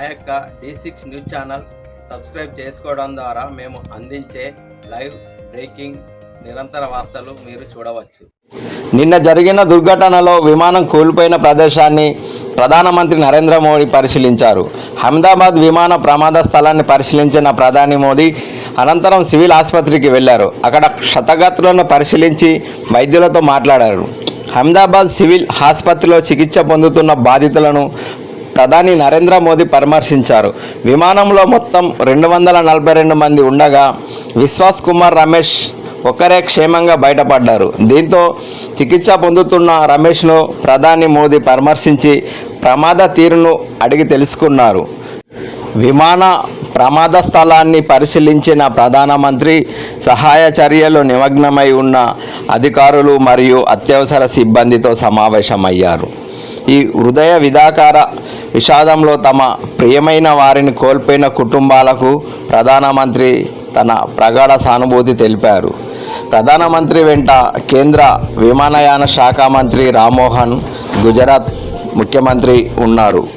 మా యొక్క D six news channel subscribe చేసుకోవడం ద్వారా మేము అందించే లైవ్ బ్రేకింగ్ నిరంతర వార్తలు మీరు చూడవచ్చు. నిన్న జరిగిన దుర్ఘటనలో విమానం కూలిపోయిన ప్రదేశాన్ని ప్రధానమంత్రి నరేంద్ర మోడీ పరిశీలించారు. అహ్మదాబాద్ విమాన ప్రమాద స్థలాన్ని పరిశీలించిన ప్రధాని మోడీ అనంతరం సివిల్ ఆసుపత్రికి వెళ్ళారు అక్కడ క్షతగాత్రులను పరిశీలించి వైద్యులతో మాట్లాడారు. అహ్మదాబాద్ సివిల్ ఆసుపత్రిలో చికిత్స పొందుతున్న బాధితులను ప్రధాని నరేంద్ర మోదీ పరామర్శించారు. విమానంలో మొత్తం రెండు వందల నలభై రెండు మంది ఉండగా విశ్వాస్ కుమార్ రమేష్ ఒక్కరే క్షేమంగా బయటపడ్డారు. దీంతో చికిత్స పొందుతున్న రమేష్ను ప్రధాని మోదీ పరామర్శించి ప్రమాద తీరును అడిగి తెలుసుకున్నారు. విమాన ప్రమాద స్థలాన్ని పరిశీలించిన ప్రధానమంత్రి సహాయ చర్యలు నిమగ్నమై ఉన్న అధికారులు మరియు అత్యవసర సిబ్బందితో సమావేశమయ్యారు. ఈ హృదయ విధాకార విషాదంలో తమ ప్రియమైన వారిని కోల్పోయిన కుటుంబాలకు ప్రధానమంత్రి తన ప్రగాఢ సానుభూతి తెలిపారు. ప్రధానమంత్రి వెంట కేంద్ర విమానయాన శాఖ మంత్రి రామ్మోహన్ గుజరాత్ ముఖ్యమంత్రి ఉన్నారు.